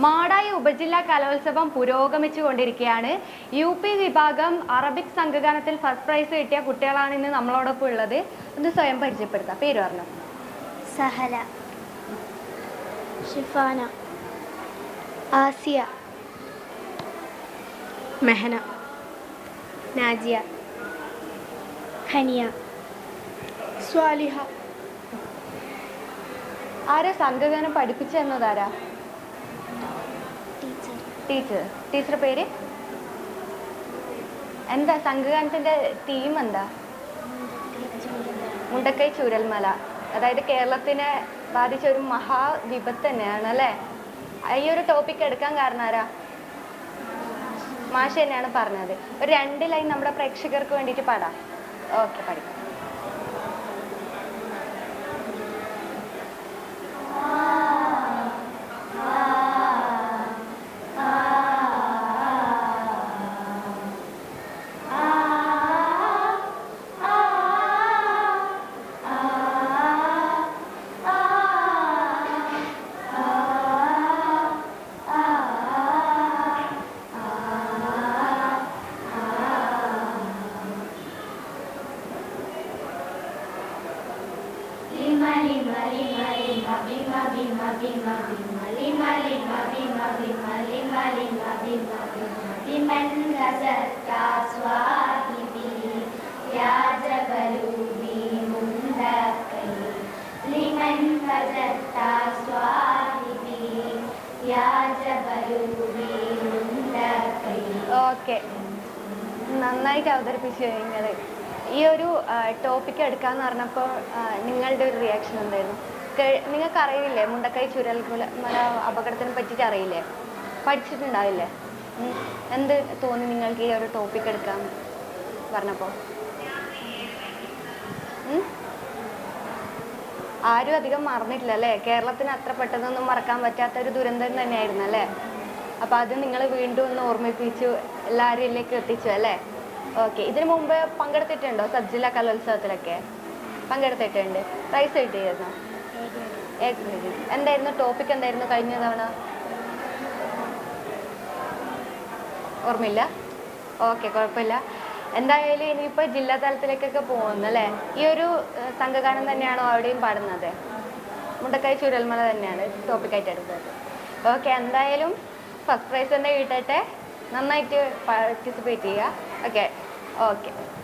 മാടായി ഉപജില്ലാ കലോത്സവം പുരോഗമിച്ചു കൊണ്ടിരിക്കുകയാണ് യു പി വിഭാഗം അറബിക് സംഘഗാനത്തിൽ ഫസ്റ്റ് പ്രൈസ് കിട്ടിയ കുട്ടികളാണ് ഇന്ന് നമ്മളോടൊപ്പം ഉള്ളത്. ഒന്ന് സ്വയം പരിചയപ്പെടുത്താം. പേര് പറഞ്ഞു. സഹല ഷിഫാന ആസിയ മെഹന നാജിയ ഹനിയ സ്വാലിഹ. ആരാ സംഘഗാനം പഠിപ്പിച്ചു തന്നതാരാ ടീച്ചർ. ടീച്ചർ പേര്? എന്താ സംഘഗാനത്തിന്റെ തീം എന്താ? മുണ്ടക്കൈ ചൂരൽമല. അതായത് കേരളത്തിനെ ബാധിച്ച ഒരു മഹാ വിപത്ത് തന്നെയാണ് അല്ലേ? ഈ ഒരു ടോപ്പിക് എടുക്കാൻ കാരണം ആരാ? മാഷ് തന്നെയാണ് പറഞ്ഞത്. ഒരു രണ്ട് ലൈൻ നമ്മുടെ പ്രേക്ഷകർക്ക് വേണ്ടിയിട്ട് പാടാം. ഓക്കെ പഠിക്കാം. لمن غزت صواهبي يا جبل بمندقي لمن غزت صواهبي يا جبل بمندقي ഓക്കെ നന്നായിട്ട് അവതരിപ്പിച്ചു നിങ്ങൾ ഈ ഒരു ടോപ്പിക് എടുക്കാന്ന് പറഞ്ഞപ്പോൾ നിങ്ങളുടെ ഒരു റിയാക്ഷൻ എന്തായിരുന്നു? നിങ്ങൾക്ക് അറിയില്ലേ മുണ്ടക്കൈ ചുരൽ മല അപകടത്തിനെ പറ്റിയിട്ട് അറിയില്ലേ? പഠിച്ചിട്ടുണ്ടാവില്ലേ. എന്ത് തോന്നി നിങ്ങൾക്ക് ഈ ഒരു ടോപ്പിക് എടുക്കാൻ പറഞ്ഞപ്പോൾ ആരും അധികം മറന്നിട്ടില്ല അല്ലേ? കേരളത്തിന് അത്ര പെട്ടെന്നൊന്നും മറക്കാൻ പറ്റാത്ത ഒരു ദുരന്തം തന്നെയായിരുന്നു അല്ലേ? അപ്പൊ അത് നിങ്ങൾ വീണ്ടും ഒന്ന് ഓർമ്മിപ്പിച്ചു എല്ലാവരിലേക്ക് എത്തിച്ചു അല്ലേ? ഓക്കെ ഇതിനു മുമ്പ് പങ്കെടുത്തിട്ടുണ്ടോ? സബ് ജില്ലാ കലോത്സവത്തിലൊക്കെ പങ്കെടുത്തിട്ടുണ്ട്. പ്രൈസ് കിട്ടിയിരുന്നു? എന്തായിരുന്നു? ടോപ്പിക് എന്തായിരുന്നു കഴിഞ്ഞ തവണ? ഓർമ്മയില്ല? ഓക്കെ കുഴപ്പമില്ല. എന്തായാലും ഇനിയിപ്പോൾ ജില്ലാ തലത്തിലേക്കൊക്കെ പോകുന്നു അല്ലേ? ഈ ഒരു സംഘഗാനം തന്നെയാണോ അവിടെയും പാടുന്നത്? മുണ്ടക്കൈ ചുരൽമല തന്നെയാണ് ടോപ്പിക്കായിട്ട് എടുക്കുന്നത് ഓക്കെ എന്തായാലും ഫസ്റ്റ് പ്രൈസ് തന്നെ കിട്ടട്ടെ. നന്നായിട്ട് പാർട്ടിസിപ്പേറ്റ് ചെയ്യുക. Okay okay